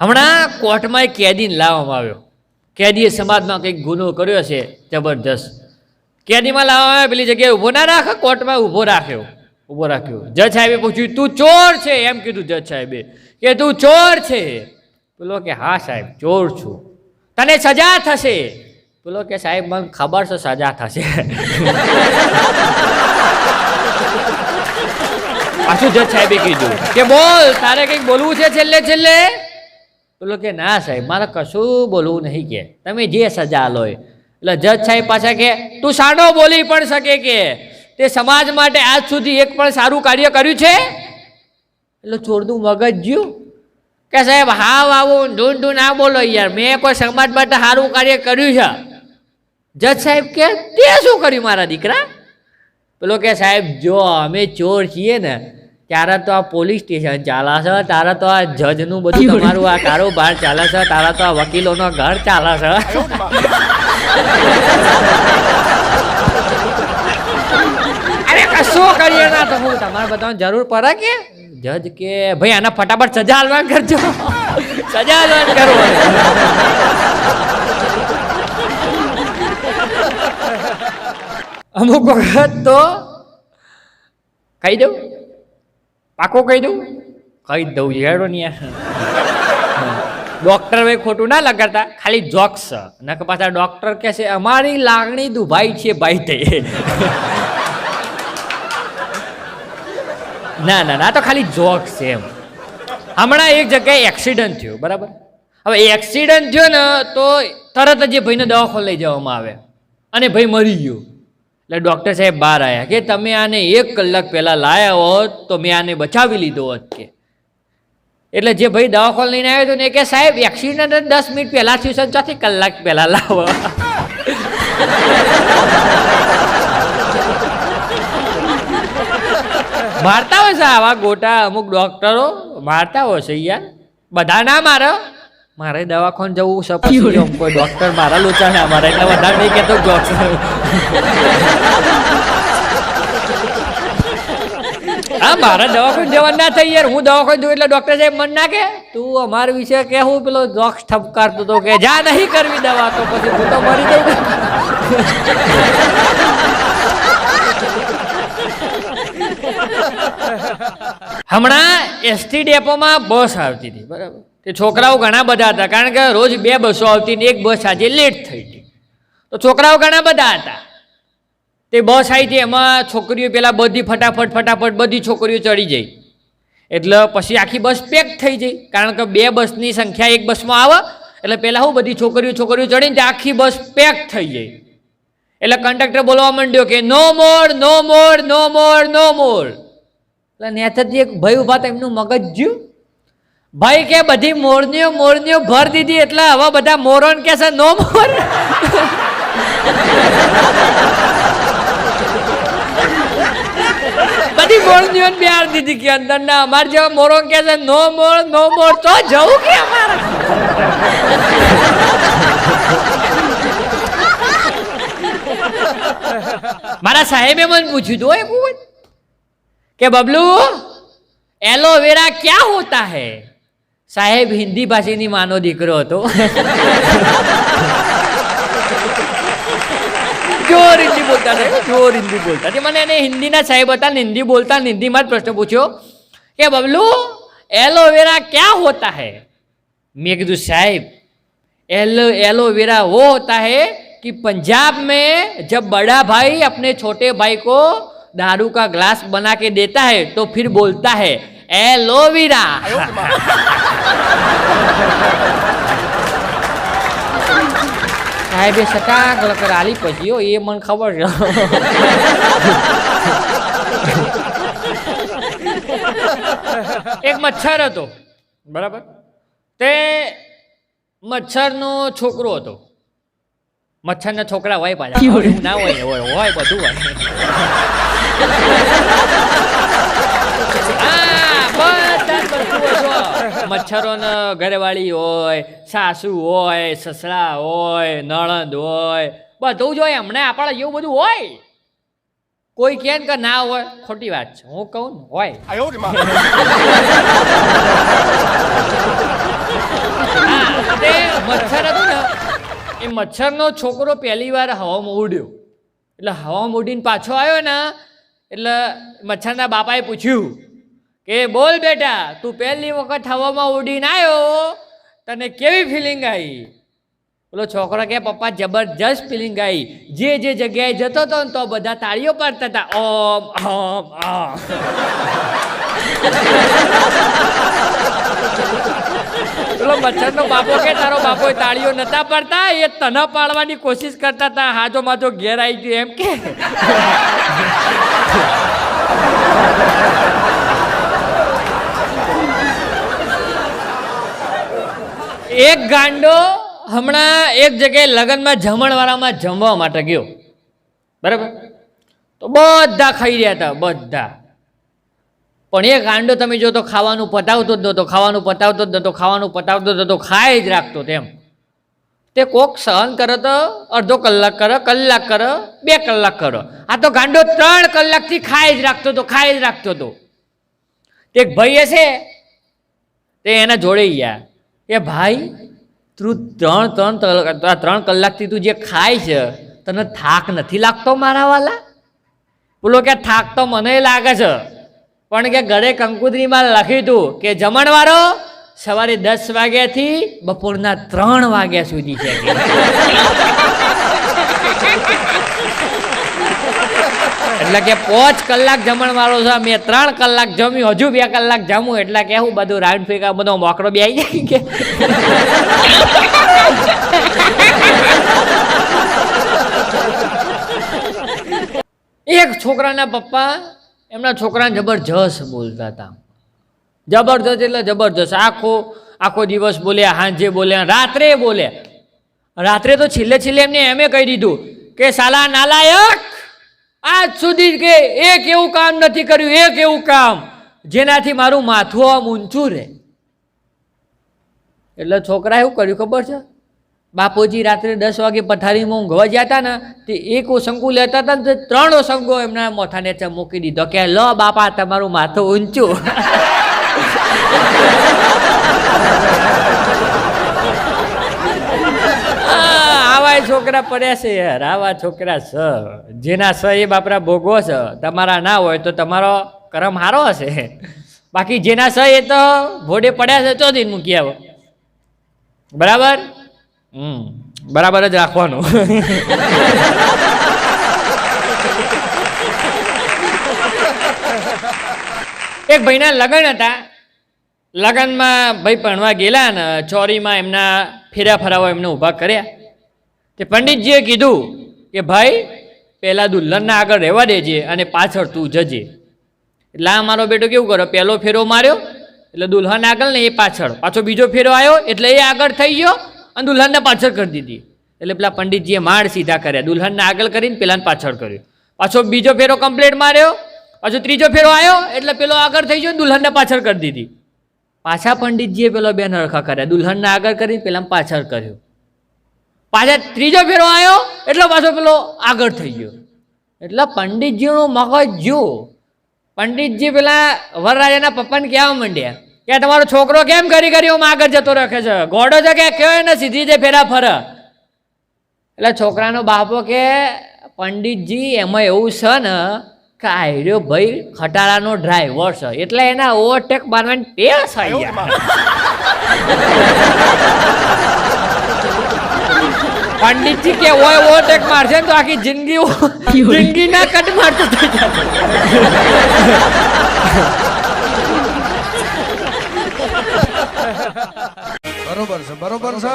હમણાં કોર્ટમાં એક કેદીને લાવવામાં આવ્યો. કેદીએ સમાજમાં કંઈક ગુનો કર્યો છે, જબરજસ્ત. કેદીમાં લાવવામાં આવ્યો, પેલી જગ્યાએ ઊભો ના રાખે, કોર્ટમાં ઊભો રાખ્યો. ઊભો રાખ્યો. જજ સાહેબે પૂછ્યું, તું ચોર છે? એમ કીધું જજ સાહેબે. કે, તું ચોર છે? પેલો કે, હા સાહેબ, ચોર છું. તને સજા થશે. પેલો કે, સાહેબ, મને ખબર છે સજા થશે. પાછું જજ સાહેબે કીધું કે, બોલ, તારે કંઈક બોલવું છે છેલ્લે છેલ્લે? પેલો કે, ના સાહેબ, મારે કશું બોલવું નહીં કે. તમે જે સજા લો એટલે જજ સાહેબ પાછા કે, તું સાડો બોલી પણ શકે કે? તે સમાજ માટે આજ સુધી એક પણ સારું કાર્ય કર્યું છે? એટલે ચોરનું મગજ જ્યું કે સાહેબ, હાવ આવું, ઢૂંઢ ઢૂંઢ ના બોલો યાર. મેં કોઈ સમાજ માટે સારું કાર્ય કર્યું છે. જજ સાહેબ કે, તે શું કર્યું મારા દીકરા? પેલો કે, સાહેબ, જો અમે ચોર છીએ ને ત્યારે તો આ પોલીસ સ્ટેશન ચાલે છે તારે તો આ જજનું બધું તમારું આ કારોબાર ચાલે છે તારા તો આ વકીલોનો ઘર ચાલે છે. અરે કશું કરીએ ના તો હું તમારે બધાને જરૂર પડે કે? જજ કે ભાઈ આના ફટાફટ સજા હલવાન કરજો. સજા હલવાન કરો અમુક વખત તો કહી દઉં પાકો કહી દઉં? કહી દઉં, હેડો ને ડોક્ટર ભાઈ ખોટું ના લગાડતા, ખાલી જોક્સ. નક પાછા ડોક્ટર કહે છે, અમારી લાગણી દુભાઈ છે, ભાઈ તે. ના ના ના તો ખાલી જોક્સ છે એમ. હમણાં એક જગ્યાએ એક્સિડન્ટ થયો, બરાબર? હવે એક્સિડન્ટ થયો ને, તો તરત જ એ ભાઈને દવાખાને લઈ જવામાં આવે. અને ભાઈ મરી ગયો. એટલે ડૉક્ટર સાહેબ બહાર આવ્યા કે તમે આને એક કલાક પહેલાં લાયા હોત તો મેં આને બચાવી લીધો હોત કે. એટલે જે ભાઈ દવાખાને લઈને આવ્યો હતો ને કે સાહેબ એક્સિડન્ટ દસ મિનિટ પહેલાં થયું છે ચોથી કલાક પહેલાં લાવો. મારતા હોય છે આવા ગોટા અમુક ડોક્ટરો મારતા હોય છે યાર. બધા ના મારે. મારે દવાખાને જવું છે પછી કોઈ ડોક્ટર મારા લોચા ના મારે એટલે વધારે નહીં કહેતો ડોક્ટર હા મારે દવાખાને જવાનું ના થઈ યાર. હું દવાખાને જોઉં એટલે ડોક્ટર સાહેબ મન ના કે તું અમારા વિશે કે હું પેલો જોક્સ ઠપકારતો હતો કે જા નહીં કરવી દવા તો પછી હું તો મરી જઉં. હમણાં એસટી ડેપોમાં બસ આવતી હતી બરાબર? તે છોકરાઓ ઘણા બધા હતા, કારણ કે રોજ બે બસો આવતી ને એક બસ આજે લેટ થઈ હતી તો છોકરાઓ ઘણા બધા હતા. તે બસ આવી હતી, એમાં છોકરીઓ પેલા બધી ફટાફટ ફટાફટ બધી છોકરીઓ ચડી જઈ એટલે પછી આખી બસ પેક થઈ જઈ કારણ કે બે બસની સંખ્યા એક બસમાં આવે, એટલે પહેલાં હું બધી છોકરીઓ છોકરીઓ ચડીને તે આખી બસ પેક થઈ જાય એટલે કંડક્ટર બોલવા માંડ્યો કે નો મોર નો મોર નો મોર નો મોર એટલે નેથરથી એક ભાઈ ઊભા એમનું મગજ જ્યું ભાઈ કે બધી મોરનીઓ મોરનીઓ ભર દીધી એટલે હવે બધા મોરોન કે છે, નો મોર. બધી મોરનીઓ બિહાર દીધી કે અંદર, ના, અમાર જેવા મોરોન કે છે, નો મોર નો મોર, તો જવું કે અમારે? મારા સાહેબે મને પૂછ્યું હતું એવું કે, બબલુ, એલોવેરા ક્યાં હોતા હે? સાહેબ હિન્દી ભાષીની માનો દીકરો હતો જોર હિન્દી બોલતા હતા જોર હિન્દી બોલતા તે મને એને હિન્દીના સાહેબ હતા ને હિન્દી બોલતા ને હિન્દીમાં જ પ્રશ્ન પૂછ્યો કે બબલू एलोवेरा क्या होता है मैं कीधु साहब एलो एलोवेरा वो होता है कि पंजाब में जब बड़ा भाई अपने छोटे भाई को दारू का ग्लास बना के देता है तो फिर बोलता है એલોવેરા સાહેબે સટાક લકર આલી પછી એ મને ખબર છે. એક મચ્છર હતો. બરાબર. તે મચ્છરનો છોકરો હતો. મચ્છરના છોકરા હોય પાછા. ના હોય હોય હોય બધું હોય. મચ્છરોના ઘરવાળી હોય સાસુ હોય સસરા હોય નણંદ હોય બધું જ હોય. હમણાં આપણા જેવું બધું હોય. કોઈ કહે કે ના હોય ખોટી વાત છે. હું કહું ને હોય. મચ્છર હતું ને એ મચ્છરનો છોકરો પહેલી વાર હવામાં ઉડ્યો. એટલે હવામાં ઉડીને પાછો આવ્યો ને એટલે મચ્છરના બાપાએ પૂછ્યું કે બોલ બેટા, તું પહેલી વખત હવામાં ઉડીને આવ્યો તને કેવી ફિલિંગ આવી? બોલો, છોકરો કે, પપ્પા, જબરજસ્ત ફિલિંગ આવી. જે જે જગ્યાએ જતો હતો ને તો બધા તાળીઓ પાડતા હતા. ઓમ ઓમ ઓમ પેલો મચ્છરનો બાપો કે, તારો બાપો તાળીઓ નતા પાડતા? એ તને પાડવાની કોશિશ કરતા હતા. હાજો માજો ઘેર આવી ગયો. એમ કે. એક ગાંડો હમણાં એક જગ્યાએ લગ્નમાં જમણવાળામાં જમવા માટે ગયો. બરાબર? તો બધા ખાઈ રહ્યા હતા, બધા. પણ એ ગાંડો તમે જો તો ખાવાનું પતાવતો જ નહોતો, ખાવાનું પતાવતો જ નહોતો, ખાવાનું પતાવતો જ નહોતો ખાઈ જ રાખતો તેમ. તે કોક સહન કરે તો અડધો કલાક કરે કલાક કરે, બે કલાક કરો. આ તો ગાંડો ત્રણ કલાકથી ખાઈ જ રાખતો હતો ખાઈ જ રાખતો હતો. તે એક ભાઈ હશે તે એના જોડે ગયા. એ ભાઈ, તું ત્રણ ત્રણ ત્રણ કલાકથી તું જે ખાય છે, તને થાક નથી લાગતો મારા વાલા બોલો કે થાક તો મને લાગે છે, પણ કે ઘરે કંકુત્રીમાં લખ્યું હતું કે જમણવારો સવારે દસ વાગ્યાથી બપોરના ત્રણ વાગ્યા સુધી છે. એટલે કે પાંચ કલાક જમણવાળો છે, મેં ત્રણ કલાક જમ્યું, હજુ બે કલાક જમું, એટલે કે હું બધું રાઉન્ડ ફેંકા, બધો મોકળો બે આવી જાય કે. એક છોકરાના પપ્પા એમના છોકરાને જબરજસ્ત બોલતા હતા. જબરજસ્ત એટલે જબરજસ્ત. આખો આખો દિવસ બોલ્યા, સાંજે બોલ્યા, રાત્રે બોલ્યા. રાત્રે તો છેલ્લે છેલ્લે એમને એમે કહી દીધું કે, સાલા નાલાયક આજ સુધી કે એક એવું કામ નથી કર્યું, એક એવું કામ. જેનાથી મારું માથું આમ ઊંચું રહે. એટલે છોકરા એવું કર્યું ખબર છે? બાપુજી રાત્રે દસ વાગે પથારીમાં ઊંઘવા ગયા હતા ને, તે એક ઓશંકુ લેતા હતા ને ત્રણ ઓશંકો એમના મોથા મૂકી દીધો કે, લો બાપા, તમારું માથું ઊંચું. આવા છોકરા પડ્યા છે યાર, આવા છોકરા છે જેના સ એ બાપરા ભોગવો છે તમારા ના હોય તો તમારો કરમ સારો હશે. બાકી જેના સ એ તો ભોડે પડ્યા છે તો દિન મૂકી આવો. બરાબર? હમ, બરાબર જ રાખવાનું. એક ભાઈના લગ્ન હતા. લગ્નમાં ભાઈ ભણવા ગયેલા ને, ચોરીમાં એમના ફેરા ફરાવા એમને ઊભા કર્યા. તે પંડિતજીએ કીધું કે ભાઈ પહેલાં દુલ્હનના આગળ રહેવા દેજે અને પાછળ તું જજે. એટલે આ મારો બેટો કેવું કરો પહેલો ફેરો માર્યો, એટલે દુલ્હન આગળ ને એ પાછળ. પાછો બીજો ફેરો આવ્યો એટલે એ આગળ થઈ ગયો અને દુલ્હનને પાછળ કરી દીધી. એટલે પેલા પંડિતજીએ માળ સીધા કર્યા. દુલ્હનને આગળ કરીને પેલાને પાછળ કર્યો. પાછો બીજો ફેરો કમ્પ્લીટ માર્યો, પાછો ત્રીજો ફેરો આવ્યો એટલે પેલો આગળ થઈ ગયો દુલ્હનને પાછળ કરી દીધી. પાછા પંડિતજીએ પેલો બે નરખા કર્યા. દુલ્હનને આગળ કરીને પેલા પાછળ કર્યો. પાછા ત્રીજો ફેરો આવ્યો એટલો પાછો પેલો આગળ થઈ ગયો. એટલે પંડિતજીનું મગજ જુઓ. પંડિતજી પેલા વરરાજાના પપ્પાને કહેવા માંડ્યા કે, તમારો છોકરો કેમ કરી કરી હું આગળ જતો રાખે છે? ગોડો છે કે કહેવાય ને સીધી જે ફેરા ફર? એટલે છોકરાનો બાપો કે, પંડિતજી, એમાં એવું છે ને કે આયરો ભાઈ ખટારાનો ડ્રાઈવર છે. એટલે એના ઓવરટેક મારવાની ટેસ આવી ગયા પંડિતજી કે ઓય ઓવરટેક મારશે ને તો આખી જિંદગી જિંદગીના કટ મારતો થઈ જશે બરોબર છે બરોબર છે